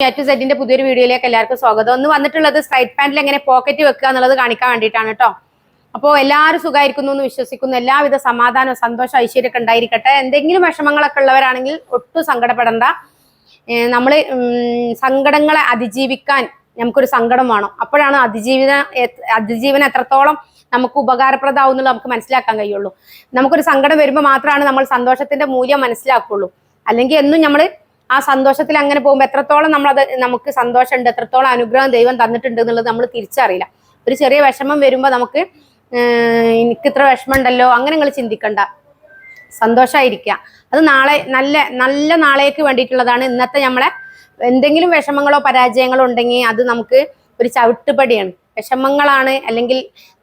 To സെറ്റിന്റെ പുതിയൊരു വീഡിയോയിലേക്ക് എല്ലാവർക്കും സ്വാഗതം. ഒന്ന് വന്നിട്ടുള്ളത് സ്ട്രൈറ്റ് പാന്റിൽ എങ്ങനെ പോക്കറ്റ് വെക്കുക എന്നുള്ളത് കാണിക്കാൻ വേണ്ടിയിട്ടാണ് കേട്ടോ അപ്പോൾ എല്ലാവരും സുഖമായിരിക്കുന്നു എന്ന് വിശ്വസിക്കുന്നു. എല്ലാവിധ സമാധാനവും സന്തോഷം ഐശ്വര്യമൊക്കെ ഉണ്ടായിരിക്കട്ടെ. എന്തെങ്കിലും വിഷമങ്ങളൊക്കെ ഉള്ളവരാണെങ്കിൽ ഒട്ടും സങ്കടപ്പെടണ്ട. നമ്മൾ സങ്കടങ്ങളെ അതിജീവിക്കാൻ നമുക്കൊരു സങ്കടം വേണം. അപ്പോഴാണ് അതിജീവിത അതിജീവനം എത്രത്തോളം നമുക്ക് ഉപകാരപ്രദമാവും നമുക്ക് മനസ്സിലാക്കാൻ കഴിയുള്ളൂ. നമുക്കൊരു സങ്കടം വരുമ്പോൾ മാത്രമാണ് നമ്മൾ സന്തോഷത്തിന്റെ മൂല്യം മനസ്സിലാക്കുള്ളൂ. അല്ലെങ്കിൽ എന്നും നമ്മൾ ആ സന്തോഷത്തിൽ അങ്ങനെ പോകുമ്പോൾ എത്രത്തോളം നമ്മളത് നമുക്ക് സന്തോഷമുണ്ട് എത്രത്തോളം അനുഗ്രഹം ദൈവം തന്നിട്ടുണ്ട് എന്നുള്ളത് നമ്മൾ തിരിച്ചറിയില്ല. ഒരു ചെറിയ വിഷമം വരുമ്പോൾ നമുക്ക് എനിക്ക് ഇത്ര വിഷമം ഉണ്ടല്ലോ അങ്ങനെ നിങ്ങൾ ചിന്തിക്കണ്ട. സന്തോഷമായിരിക്കുക അത് നാളെ നല്ല നല്ല നാളേക്ക് വേണ്ടിയിട്ടുള്ളതാണ് ഇന്നത്തെ നമ്മളെ എന്തെങ്കിലും വിഷമങ്ങളോ പരാജയങ്ങളോ ഉണ്ടെങ്കിൽ അത് നമുക്ക് ഒരു ചവിട്ടുപടിയാണ്. വിഷമങ്ങളാണ് അല്ലെങ്കിൽ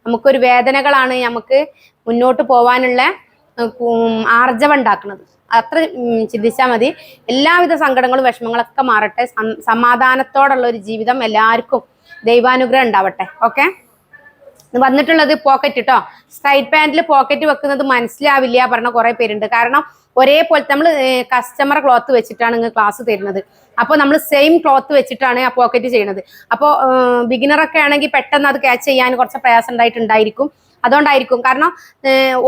നമുക്കൊരു വേദനകളാണ് നമുക്ക് മുന്നോട്ട് പോവാനുള്ള ആർജവം ഉണ്ടാക്കുന്നത്. അത്ര ചിന്തിച്ചാൽ മതി. എല്ലാവിധ സങ്കടങ്ങളും വിഷമങ്ങളൊക്കെ മാറട്ടെ. സമാധാനത്തോടുള്ള ഒരു ജീവിതം എല്ലാവർക്കും ദൈവാനുഗ്രഹം ഉണ്ടാവട്ടെ. ഓക്കെ? വന്നിട്ടുള്ളത് പോക്കറ്റ് കേട്ടോ സ്ട്രൈറ്റ് പാന്റിൽ പോക്കറ്റ് വെക്കുന്നത് മനസ്സിലാവില്ല പറഞ്ഞ കുറെ പേരുണ്ട്. കാരണം ഒരേപോലത്തെ നമ്മൾ കസ്റ്റമർ ക്ലോത്ത് വെച്ചിട്ടാണ് നിങ്ങൾ ക്ലാസ് തരുന്നത്. അപ്പോൾ നമ്മൾ സെയിം ക്ലോത്ത് വെച്ചിട്ടാണ് ആ പോക്കറ്റ് ചെയ്യുന്നത് അപ്പോൾ ബിഗിനറൊക്കെ ആണെങ്കിൽ പെട്ടെന്ന് അത് ക്യാച്ച് ചെയ്യാൻ കുറച്ച് പ്രയാസം ഉണ്ടായിട്ടുണ്ടായിരിക്കും. അതുകൊണ്ടായിരിക്കും. കാരണം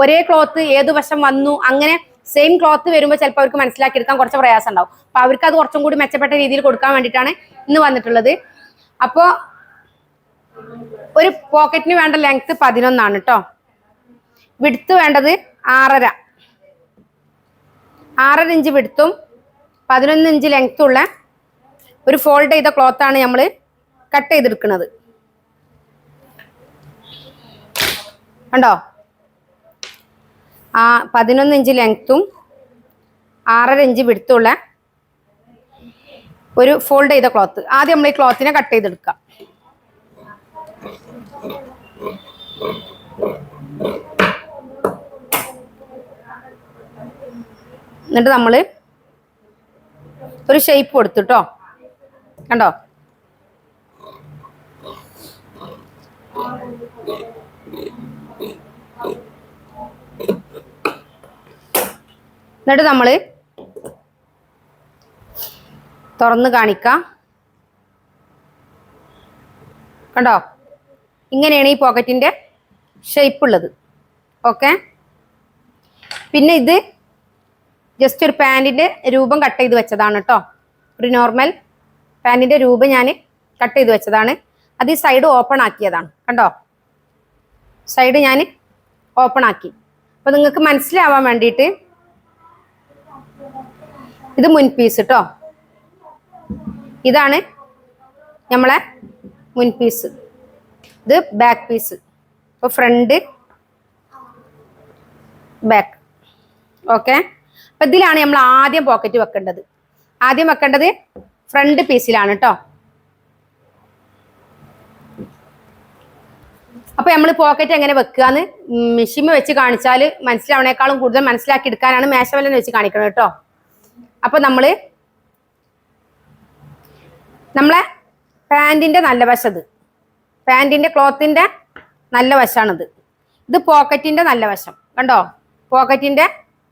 ഒരേ ക്ലോത്ത് ഏത് വശം വന്നു അങ്ങനെ സെയിം ക്ലോത്ത് വരുമ്പോൾ ചിലപ്പോൾ അവർക്ക് മനസ്സിലാക്കിയെടുക്കാൻ കുറച്ച് പ്രയാസം ഉണ്ടാവും. അപ്പോൾ അവർക്ക് അത് കുറച്ചും കൂടി മെച്ചപ്പെട്ട രീതിയിൽ കൊടുക്കാൻ വേണ്ടിയിട്ടാണ് ഇന്ന് വന്നിട്ടുള്ളത്. അപ്പോൾ ഒരു പോക്കറ്റിന് വേണ്ട ലെങ്ത് പതിനൊന്നാണ് കേട്ടോ വിടുത്ത് വേണ്ടത് ആറര. ആറര ഇഞ്ച് വിടുത്തും പതിനൊന്ന് ഇഞ്ച് ലെങ്ത്തും ഉള്ള ഒരു ഫോൾഡ് ചെയ്ത ക്ലോത്താണ് നമ്മൾ കട്ട് ചെയ്തെടുക്കുന്നത്. കണ്ടോ? ആ പതിനൊന്ന് ഇഞ്ച് ലെങ്ത്തും ആറര ഇഞ്ച് വിടുത്തുള്ള ഒരു ഫോൾഡ് ചെയ്ത ക്ലോത്ത് ആദ്യം നമ്മൾ ഈ ക്ലോത്തിനെ കട്ട് ചെയ്തെടുക്ക എന്നിട്ട് നമ്മൾ ഒരു ഷേപ്പ് കൊടുത്തുട്ടോ കണ്ടോ? എന്നിട്ട് നമ്മൾ തുറന്ന് കാണിക്കാം. കണ്ടോ? ഇങ്ങനെയാണ് ഈ പോക്കറ്റിന്റെ ഷേപ്പ് ഉള്ളത്. ഓക്കെ പിന്നെ ഇത് ജസ്റ്റ് ഒരു പാന്റിന്റെ രൂപം കട്ട് ചെയ്ത് വെച്ചതാണ് കേട്ടോ ഒരു നോർമൽ പാന്റിന്റെ രൂപം ഞാൻ കട്ട് ചെയ്ത് വെച്ചതാണ്. അത് ഈ സൈഡ് ഓപ്പൺ ആക്കിയതാണ്. കണ്ടോ? സൈഡ് ഞാൻ ഓപ്പൺ ആക്കി. അപ്പൊ നിങ്ങൾക്ക് മനസ്സിലാവാൻ വേണ്ടിയിട്ട് ഇത് മുൻ പീസ് കേട്ടോ ഇതാണ് നമ്മളെ മുൻ പീസ് ഇത് ബാക്ക് പീസ് അപ്പോൾ ഫ്രണ്ട് ബാക്ക് ഓക്കെ അപ്പൊ ഇതിലാണ് നമ്മൾ ആദ്യം പോക്കറ്റ് വെക്കേണ്ടത്. ആദ്യം വെക്കേണ്ടത് ഫ്രണ്ട് പീസിലാണ് കേട്ടോ അപ്പൊ നമ്മൾ പോക്കറ്റ് എങ്ങനെ വെക്കുകയെന്ന് മെഷീൻ വെച്ച് കാണിച്ചാൽ മനസ്സിലാവണേക്കാളും കൂടുതൽ മനസ്സിലാക്കി എടുക്കാനാണ് മേശവലം വെച്ച് കാണിക്കണം കേട്ടോ അപ്പൊ നമ്മൾ നമ്മളെ പാന്റിന്റെ നല്ല വശത് പാന്റിന്റെ ക്ലോത്തിന്റെ നല്ല വശമാണിത് ഇത് പോക്കറ്റിന്റെ നല്ല വശം. കണ്ടോ? പോക്കറ്റിന്റെ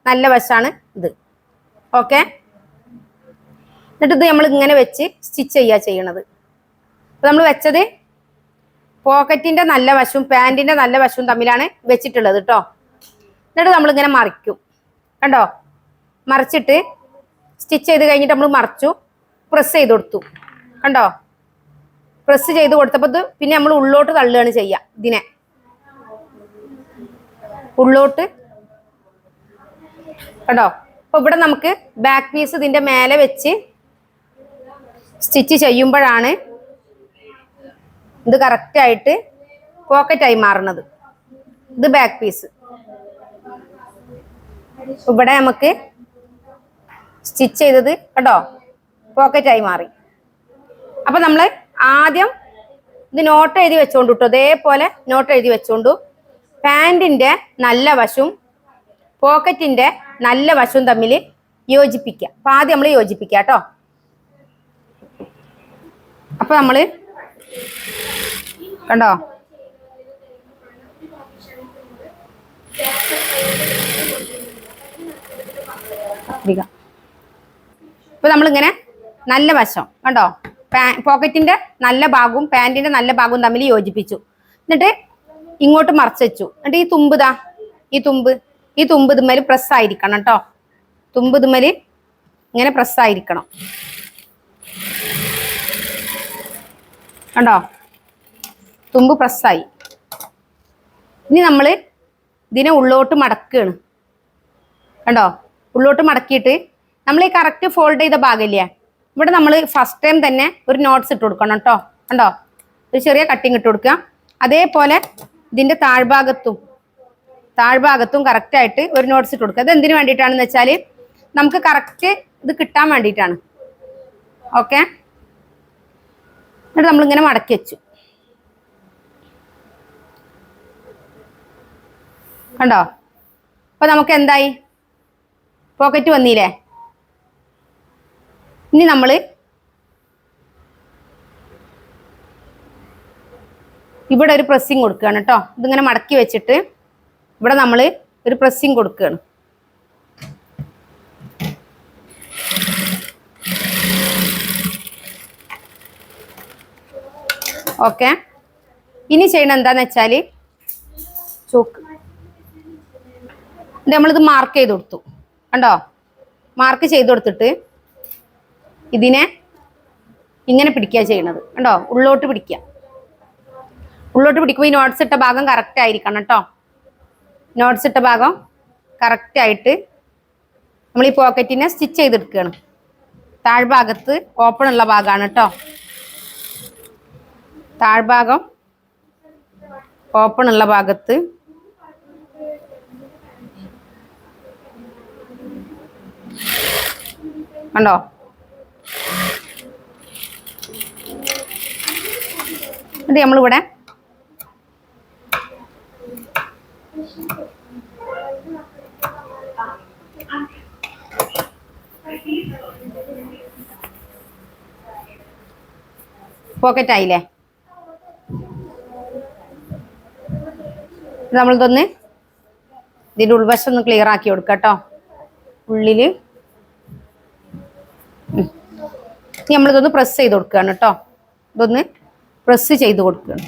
നല്ല വശമാണ് ഇത്. ഓക്കെ? എന്നിട്ട് ഇത് നമ്മൾ ഇങ്ങനെ വെച്ച് സ്റ്റിച്ച് ചെയ്യുക ചെയ്യണത്. അപ്പൊ നമ്മൾ വെച്ചത് പോക്കറ്റിന്റെ നല്ല വശവും പാന്റിന്റെ നല്ല വശവും തമ്മിലാണ് വെച്ചിട്ടുള്ളത് കേട്ടോ എന്നിട്ട് നമ്മളിങ്ങനെ മറിക്കും. കണ്ടോ? മറിച്ചിട്ട് സ്റ്റിച്ച് ചെയ്ത് കഴിഞ്ഞിട്ട് നമ്മൾ മറച്ചു. പ്രസ് ചെയ്ത് കൊടുത്തു. കണ്ടോ? പ്രസ് ചെയ്ത് കൊടുത്തപ്പോൾ പിന്നെ നമ്മൾ ഉള്ളോട്ട് തള്ളുകയാണ് ചെയ്യുക ഇതിനെ. ഉള്ളോട്ട്. കണ്ടോ? അപ്പൊ ഇവിടെ നമുക്ക് ബാക്ക് പീസ് ഇതിന്റെ മേലെ വെച്ച് സ്റ്റിച്ച് ചെയ്യുമ്പോഴാണ് ഇത് കറക്റ്റ് ആയിട്ട് പോക്കറ്റായി മാറുന്നത്. ഇത് ബാക്ക് പീസ് ഇവിടെ നമുക്ക് സ്റ്റിച്ച് ചെയ്തത് കേട്ടോ പോക്കറ്റായി മാറി. അപ്പൊ നമ്മൾ ആദ്യം ഇത് നോട്ട് എഴുതി വെച്ചോണ്ടു കേട്ടോ അതേപോലെ നോട്ട് എഴുതി വെച്ചോണ്ടു. പാൻറിന്റെ നല്ല വശവും പോക്കറ്റിന്റെ നല്ല വശവും തമ്മിൽ യോജിപ്പിക്കുക അപ്പൊ ആദ്യം നമ്മൾ യോജിപ്പിക്കുക കേട്ടോ അപ്പൊ നമ്മൾ കണ്ടോ? ഇപ്പൊ നമ്മളിങ്ങനെ നല്ല വശം കണ്ടോ? പോക്കറ്റിന്റെ നല്ല ഭാഗവും പാന്റിന്റെ നല്ല ഭാഗവും തമ്മിൽ യോജിപ്പിച്ചു. എന്നിട്ട് ഇങ്ങോട്ട് മറച്ചു വെച്ചു. എന്നിട്ട് ഈ തുമ്പ് ഈ തുമ്പ് ഈ തുമ്പ് ഇതുമ്മൽ പ്രസ് ആയിരിക്കണം കേട്ടോ തുമ്പ് ഇതുമ്മേൽ ഇങ്ങനെ പ്രസ് ആയിരിക്കണം. കണ്ടോ? തുമ്പ് പ്രസ്സായി ഇനി നമ്മൾ ഇതിനെ ഉള്ളോട്ട് മടക്കുകയാണ് കണ്ടോ? ഉള്ളോട്ട് മടക്കിയിട്ട് നമ്മൾ ഈ കറക്റ്റ് ഫോൾഡ് ചെയ്ത ഭാഗമില്ലേ? ഇവിടെ നമ്മൾ ഫസ്റ്റ് ടൈം തന്നെ ഒരു നോട്ട്സ് ഇട്ട് കൊടുക്കണം കേട്ടോ കണ്ടോ? ഒരു ചെറിയ കട്ടിങ് ഇട്ട് കൊടുക്കുക. അതേപോലെ ഇതിന്റെ താഴ്ഭാഗത്തും താഴ്ഭാഗത്തും കറക്റ്റ് ആയിട്ട് ഒരു നോട്ട്സ് ഇട്ട് കൊടുക്കുക. അത് എന്തിനു വേണ്ടിയിട്ടാണെന്ന് വെച്ചാൽ നമുക്ക് കറക്റ്റ് ഇത് കിട്ടാൻ വേണ്ടിയിട്ടാണ്. ഓക്കെ എന്നിട്ട് നമ്മളിങ്ങനെ മടക്കി വെച്ചു. കണ്ടോ? അപ്പൊ നമുക്ക് എന്തായി? പോക്കറ്റ് വന്നില്ലേ? ഇനി നമ്മൾ ഇവിടെ ഒരു പ്രസ്സിങ് കൊടുക്കുകയാണ് കേട്ടോ ഇതിങ്ങനെ മടക്കി വെച്ചിട്ട് ഇവിടെ നമ്മൾ ഒരു പ്രസ്സിങ് കൊടുക്കുകയാണ്. ഓക്കെ ഇനി ചെയ്യണം എന്താന്ന് വെച്ചാൽ ചോക്ക്. നമ്മളിത് മാർക്ക് ചെയ്ത് കൊടുത്തു. കണ്ടോ? മാർക്ക് ചെയ്ത് കൊടുത്തിട്ട് ഇതിനെ ഇങ്ങനെ പിടിക്കുക ചെയ്യണത്. കണ്ടോ? ഉള്ളോട്ട് പിടിക്കുക ഉള്ളോട്ട് പിടിക്കുമ്പോൾ ഈ നോട്ട്സ് ഇട്ട ഭാഗം കറക്റ്റ് ആയിരിക്കണം കേട്ടോ. നോട്ട്സ് ഇട്ട ഭാഗം കറക്റ്റ് ആയിട്ട് നമ്മൾ ഈ പോക്കറ്റിനെ സ്റ്റിച്ച് ചെയ്തെടുക്കുകയാണ് താഴ്ഭാഗത്ത് ഓപ്പൺ ഉള്ള ഭാഗമാണ് കേട്ടോ. താഴ്ഭാഗം ഓപ്പൺ ഉള്ള ഭാഗത്ത് കണ്ടോ? എന്നിട്ട് നമ്മളിവിടെ പോക്കറ്റ് ആയില്ലേ? നമ്മളിതൊന്ന് ഇതിന്റെ ഉൾവശം ഒന്ന് ക്ലിയർ ആക്കി കൊടുക്കുക കേട്ടോ ഉള്ളിൽ നമ്മളിതൊന്ന് പ്രസ് ചെയ്ത് കൊടുക്കുകയാണ് കേട്ടോ. ഇതൊന്ന് പ്രസ് ചെയ്ത് കൊടുക്കുകയാണ്.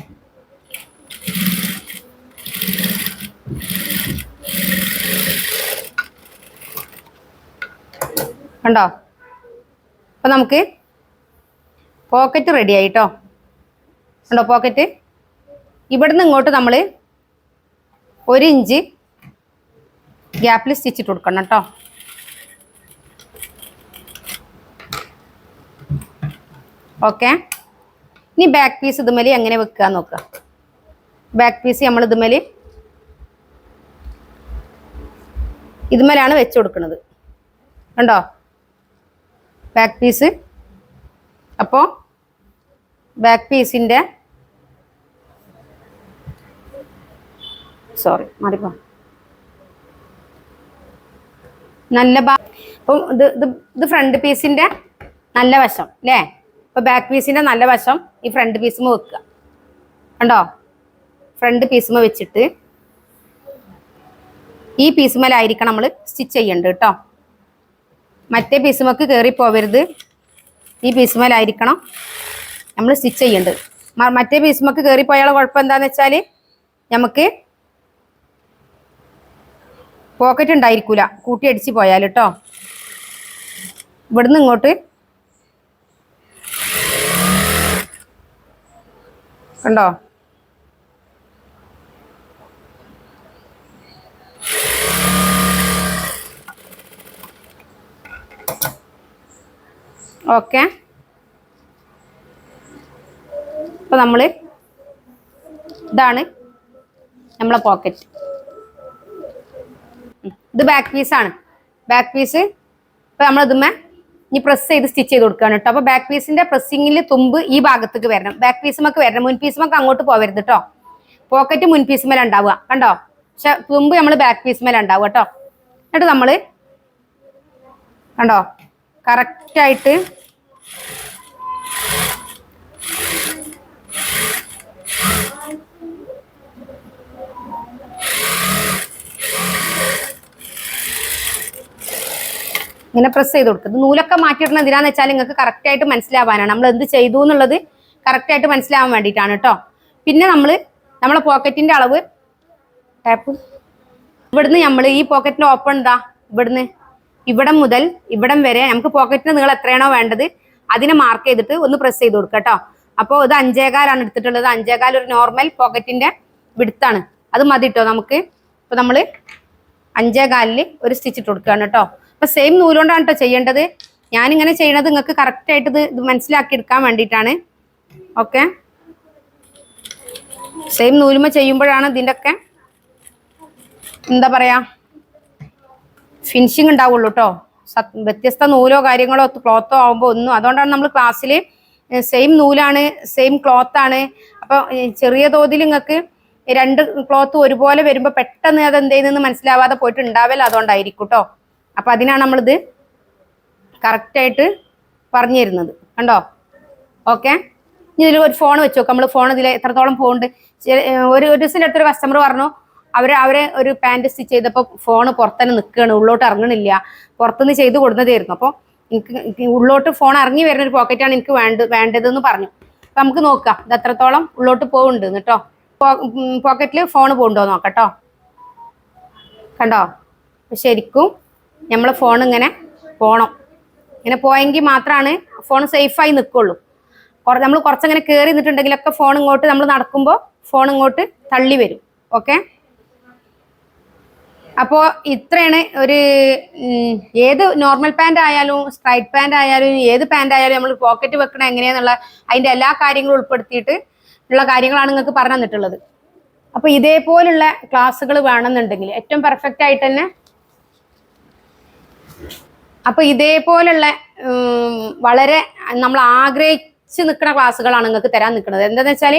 കണ്ടോ? അപ്പൊ നമുക്ക് പോക്കറ്റ് റെഡി ആയിട്ടോ? കണ്ടോ പോക്കറ്റ് ഇവിടുന്ന് ഇങ്ങോട്ട് നമ്മൾ ഒരു ഇഞ്ച് ഗ്യാപ്പിൽ സ്റ്റിച്ചിട്ട് കൊടുക്കണം കേട്ടോ. ഓക്കെ ഇനി ബാക്ക് പീസ് ഇതുമലി എങ്ങനെ വെക്കുക നോക്കുക ബാക്ക് പീസ് നമ്മൾ ഇതുമലി ഇതുമേലാണ് വെച്ച് കൊടുക്കുന്നത് കണ്ടോ? ബാക്ക് പീസ് അപ്പോ ബാക്ക് പീസിന്റെ സോറി മാറിപ്പോ നല്ല ഭാഗം അപ്പം ഇത് ഇത് ഫ്രണ്ട് പീസിന്റെ നല്ല വശം അല്ലേ ഇപ്പൊ ബാക്ക് പീസിന്റെ നല്ല വശം ഈ ഫ്രണ്ട് പീസുമ വെക്കുക. കണ്ടോ? ഫ്രണ്ട് പീസുമ വെച്ചിട്ട് ഈ പീസുമലായിരിക്കണം നമ്മൾ സ്റ്റിച്ച് ചെയ്യേണ്ടത് കേട്ടോ മറ്റേ പീസുമക്ക് കയറി പോവരുത്. ഈ പീസുമലായിരിക്കണം നമ്മൾ സ്റ്റിച്ച് ചെയ്യേണ്ടത്. മറ്റേ പീസുമക്ക് കയറി പോയാലുള്ള കുഴപ്പം എന്താന്ന് വെച്ചാൽ നമുക്ക് പോക്കറ്റ് ഉണ്ടായിരിക്കൂല. കൂട്ടി അടിച്ച് പോയാൽ കേട്ടോ ഇവിടുന്ന് ഇങ്ങോട്ട് കണ്ടോ ഓക്കെ. അപ്പൊ നമ്മൾ ഇതാണ് നമ്മളെ പോക്കറ്റ് ഇത് ബാക്ക് പീസാണ് ബാക്ക് പീസ് ഇപ്പൊ നമ്മൾ ഇതുമ്മേ ഇനി പ്രസ് ചെയ്ത് സ്റ്റിച്ച് ചെയ്ത് കൊടുക്കുകയാണ് കേട്ടോ. അപ്പൊ ബാക്ക് പീസിന്റെ പ്രസ്സിങ്ങിൽ തുമ്പ് ഈ ഭാഗത്തേക്ക് വരണം. ബാക്ക് പീസുമൊക്കെ വരണം. മുൻ പീസുമൊക്കെ അങ്ങോട്ട് പോവരുത് കേട്ടോ പോക്കറ്റ് മുൻ പീസുമേല ഉണ്ടാവുക. കണ്ടോ? പക്ഷെ തുമ്പ് നമ്മൾ ബാക്ക് പീസുമേല ഉണ്ടാവുക കേട്ടോ എന്നിട്ട് നമ്മൾ കണ്ടോ? കറക്റ്റ് ഇങ്ങനെ പ്രസ് ചെയ്ത് കൊടുക്കുക നൂലൊക്കെ മാറ്റിയിടുന്ന എന്തിനാന്ന് വെച്ചാൽ നിങ്ങൾക്ക് കറക്റ്റ് ആയിട്ട് മനസ്സിലാവാനാണ്. നമ്മൾ എന്ത് ചെയ്തു എന്നുള്ളത് കറക്റ്റ് ആയിട്ട് മനസ്സിലാവാൻ വേണ്ടിയിട്ടാണ് കേട്ടോ പിന്നെ നമ്മൾ നമ്മളെ പോക്കറ്റിന്റെ അളവ് ടാപ്പ് ഇവിടുന്ന് നമ്മൾ ഈ പോക്കറ്റിന്റെ ഓപ്പൺ എന്താ ഇവിടുന്ന് ഇവിടം മുതൽ ഇവിടം വരെ നമുക്ക് പോക്കറ്റിന് നിങ്ങൾ എത്രയാണോ വേണ്ടത് അതിനെ മാർക്ക് ചെയ്തിട്ട് ഒന്ന് പ്രസ് ചെയ്ത് കൊടുക്കുക കേട്ടോ അപ്പോൾ ഇത് അഞ്ചേകാലാണ് എടുത്തിട്ടുള്ളത്. അഞ്ചേകാൽ ഒരു നോർമൽ പോക്കറ്റിന്റെ വിടുത്താണ്. അത് മതി കേട്ടോ നമുക്ക്? ഇപ്പൊ നമ്മൾ അഞ്ചേകാലിൽ ഒരു സ്റ്റിച്ച് ഇട്ട് കൊടുക്കുകയാണ് കേട്ടോ അപ്പൊ സെയിം നൂലുകൊണ്ടാണ് കേട്ടോ ചെയ്യേണ്ടത്. ഞാനിങ്ങനെ ചെയ്യണത് നിങ്ങൾക്ക് കറക്റ്റ് ആയിട്ട് ഇത് മനസ്സിലാക്കി എടുക്കാൻ വേണ്ടിയിട്ടാണ്. ഓക്കെ സെയിം നൂലുമ ചെയ്യുമ്പോഴാണ് ഇതിന്റെ ഒക്കെ എന്താ പറയാ? ഫിനിഷിങ് ഉണ്ടാവുള്ളൂ കേട്ടോ വ്യത്യസ്ത നൂലോ കാര്യങ്ങളോ ക്ലോത്തോ ആവുമ്പോൾ ഒന്നും. അതുകൊണ്ടാണ് നമ്മൾ ക്ലാസ്സിൽ സെയിം നൂലാണ് സെയിം ക്ലോത്ത് ആണ്. അപ്പോൾ ചെറിയ തോതിൽ നിങ്ങൾക്ക് രണ്ട് ക്ലോത്ത് ഒരുപോലെ വരുമ്പോൾ പെട്ടെന്ന് അത് എന്ത് ചെയ്യുന്നെന്ന് മനസ്സിലാവാതെ പോയിട്ട് ഉണ്ടാവില്ല അതുകൊണ്ടായിരിക്കും കേട്ടോ അപ്പം അതിനാണ് നമ്മളിത് കറക്റ്റായിട്ട് പറഞ്ഞു തരുന്നത് കണ്ടോ? ഓക്കെ ഇനി ഇതിൽ ഒരു ഫോൺ വെച്ച് നോക്കാം. നമ്മൾ ഫോൺ ഇതിൽ എത്രത്തോളം പോകുന്നുണ്ട് ഒരു ഒരു ദിവസം അടുത്തൊരു കസ്റ്റമർ പറഞ്ഞു അവർ അവരെ ഒരു പാന്റ് സ്റ്റിച്ച് ചെയ്തപ്പോൾ ഫോൺ പുറത്തന്നെ നിൽക്കുകയാണ് ഉള്ളോട്ട് ഇറങ്ങണില്ല. പുറത്തുനിന്ന് ചെയ്ത് കൊടുത്തതായിരുന്നു അപ്പോൾ എനിക്ക് ഉള്ളോട്ട് ഫോൺ ഇറങ്ങി വരുന്ന ഒരു പോക്കറ്റാണ് എനിക്ക് വേണ്ട വേണ്ടതെന്ന് പറഞ്ഞു. അപ്പം നമുക്ക് നോക്കാം. ഇത് എത്രത്തോളം ഉള്ളോട്ട് പോകുന്നുണ്ട് കേട്ടോ പോക്കറ്റിൽ ഫോൺ പോകുന്നുണ്ടോ നോക്കാം കേട്ടോ കണ്ടോ? ശരിക്കും നമ്മളെ ഫോൺ ഇങ്ങനെ പോണം. ഇങ്ങനെ പോയെങ്കിൽ മാത്രമാണ് ഫോൺ സേഫായി നിൽക്കുള്ളൂ കുറച്ച് നമ്മൾ കുറച്ചങ്ങനെ കയറി നിന്നിട്ടുണ്ടെങ്കിലൊക്കെ ഫോൺ ഇങ്ങോട്ട് നമ്മൾ നടക്കുമ്പോൾ ഫോൺ ഇങ്ങോട്ട് തള്ളി വരും. ഓക്കെ അപ്പോൾ ഇത്രയാണ് ഒരു ഏത് നോർമൽ പാന്റ് ആയാലും സ്ട്രൈറ്റ് പാന്റ് ആയാലും ഏത് പാന്റ് ആയാലും നമ്മൾ പോക്കറ്റ് വെക്കണം എങ്ങനെയാന്നുള്ള അതിന്റെ എല്ലാ കാര്യങ്ങളും ഉൾപ്പെടുത്തിയിട്ട് ഉള്ള കാര്യങ്ങളാണ് നിങ്ങൾക്ക് പറഞ്ഞു തന്നിട്ടുള്ളത്. അപ്പോൾ ഇതേപോലുള്ള ക്ലാസ്സുകൾ വേണമെന്നുണ്ടെങ്കിൽ ഏറ്റവും പെർഫെക്റ്റ് ആയിട്ട് തന്നെ അപ്പോൾ ഇതേപോലുള്ള വളരെ നമ്മൾ ആഗ്രഹിച്ച് നിൽക്കുന്ന ക്ലാസ്സുകളാണ് നിങ്ങൾക്ക് തരാൻ നിൽക്കുന്നത് എന്താണെന്ന് വെച്ചാൽ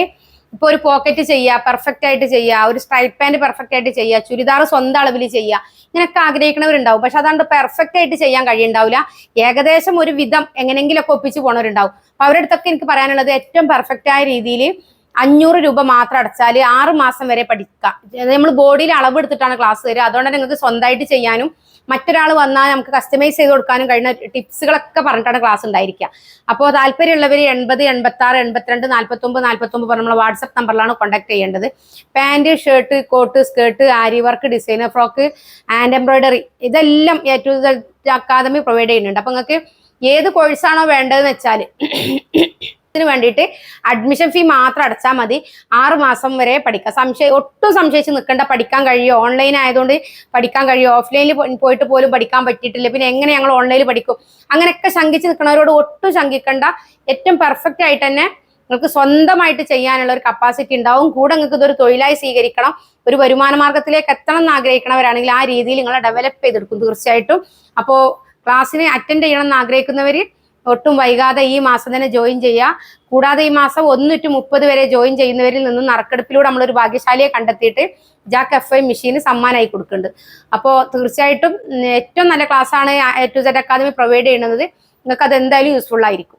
ഇപ്പൊ ഒരു പോക്കറ്റ് ചെയ്യുക പെർഫെക്റ്റ് ആയിട്ട് ചെയ്യുക ഒരു സ്ട്രൈറ്റ് പാന്റ് പെർഫെക്റ്റ് ആയിട്ട് ചെയ്യുക ചുരിദാർ സ്വന്തം അളവിൽ ചെയ്യുക ഇങ്ങനെയൊക്കെ ആഗ്രഹിക്കുന്നവരുണ്ടാവും പക്ഷെ അതാണ്ട് പെർഫെക്റ്റ് ആയിട്ട് ചെയ്യാൻ കഴിയുണ്ടാവില്ല ഏകദേശം ഒരു വിധം എങ്ങനെയെങ്കിലുമൊക്കെ ഒപ്പിച്ച് പോണവരുണ്ടാവും. അപ്പൊ അവരുടെ അടുത്തൊക്കെ എനിക്ക് പറയാനുള്ളത് ഏറ്റവും പെർഫെക്റ്റ് ആയ രീതിയിൽ അഞ്ഞൂറ് രൂപ മാത്രം അടച്ചാൽ ആറ് മാസം വരെ പഠിക്കാം. നമ്മൾ ബോഡിയിൽ അളവ് എടുത്തിട്ടാണ് ക്ലാസ് തരിക അതുകൊണ്ട് നിങ്ങൾക്ക് സ്വന്തമായിട്ട് ചെയ്യാനും മറ്റൊരാൾ വന്നാൽ നമുക്ക് കസ്റ്റമൈസ് ചെയ്ത് കൊടുക്കാനും കഴിയുന്ന ടിപ്സുകളൊക്കെ പറഞ്ഞിട്ടാണ് ക്ലാസ് ഉണ്ടായിരിക്കുക. അപ്പോൾ താല്പര്യമുള്ളവർ എൺപത് എൺപത്തി ആറ് എൺപത്തിരണ്ട് നാൽപ്പത്തൊമ്പത് നാൽപ്പത്തൊമ്പത് നമ്മൾ വാട്സപ്പ് നമ്പറിലാണ് കോൺടാക്ട് ചെയ്യേണ്ടത്. Pant shirt coat skirt aari work designer frock and embroidery ഇതെല്ലാം എ ടു അക്കാദമി പ്രൊവൈഡ് ചെയ്യുന്നുണ്ട്. അപ്പം നിങ്ങൾക്ക് ഏത് കോഴ്സാണോ വേണ്ടതെന്ന് വെച്ചാൽ ഇതിന് വേണ്ടിയിട്ട് അഡ്മിഷൻ ഫീ മാത്രം അടച്ചാൽ മതി. ആറ് മാസം വരെ പഠിക്കാം. സംശയം ഒട്ടും സംശയിച്ച് നിൽക്കേണ്ട. പഠിക്കാൻ കഴിയുമോ ഓൺലൈൻ ആയതുകൊണ്ട് പഠിക്കാൻ കഴിയുമോ ഓഫ്ലൈനിൽ പോയിട്ട് പോലും പഠിക്കാൻ പറ്റിയിട്ടില്ല. പിന്നെ എങ്ങനെ ഞങ്ങൾ ഓൺലൈനിൽ പഠിക്കും? അങ്ങനെയൊക്കെ ശങ്കിച്ച് നിൽക്കുന്നവരോട് ഒട്ടും ശങ്കിക്കേണ്ട. ഏറ്റവും പെർഫെക്റ്റ് ആയിട്ട് തന്നെ നിങ്ങൾക്ക് സ്വന്തമായിട്ട് ചെയ്യാനുള്ള ഒരു കപ്പാസിറ്റി ഉണ്ടാവും. കൂടെ നിങ്ങൾക്ക് ഇതൊരു തൊഴിലായി സ്വീകരിക്കണം. ഒരു വരുമാന മാർഗത്തിലേക്ക് എത്തണം എന്ന് ആഗ്രഹിക്കണവരാണെങ്കിൽ ആ രീതിയിൽ നിങ്ങളെ ഡെവലപ്പ് ചെയ്തെടുക്കും തീർച്ചയായിട്ടും. അപ്പോൾ ക്ലാസ്സിനെ അറ്റൻഡ് ചെയ്യണം എന്ന് ആഗ്രഹിക്കുന്നവർ ഒട്ടും വൈകാതെ ഈ മാസം തന്നെ ജോയിൻ ചെയ്യുക. കൂടാതെ ഈ മാസം ഒന്ന് ടു മുപ്പത് വരെ ജോയിൻ ചെയ്യുന്നവരിൽ നിന്ന് നറുക്കെടുപ്പിലൂടെ നമ്മളൊരു ഭാഗ്യശാലിയെ കണ്ടെത്തിയിട്ട് ജാക്ക് എഫ് ഐ മെഷീന് സമ്മാനമായി കൊടുക്കുന്നുണ്ട്. അപ്പോൾ തീർച്ചയായിട്ടും ഏറ്റവും നല്ല ക്ലാസ്സാണ് A to Z academy provide ചെയ്യുന്നത്. നിങ്ങൾക്ക് അത് എന്തായാലും യൂസ്ഫുൾ ആയിരിക്കും.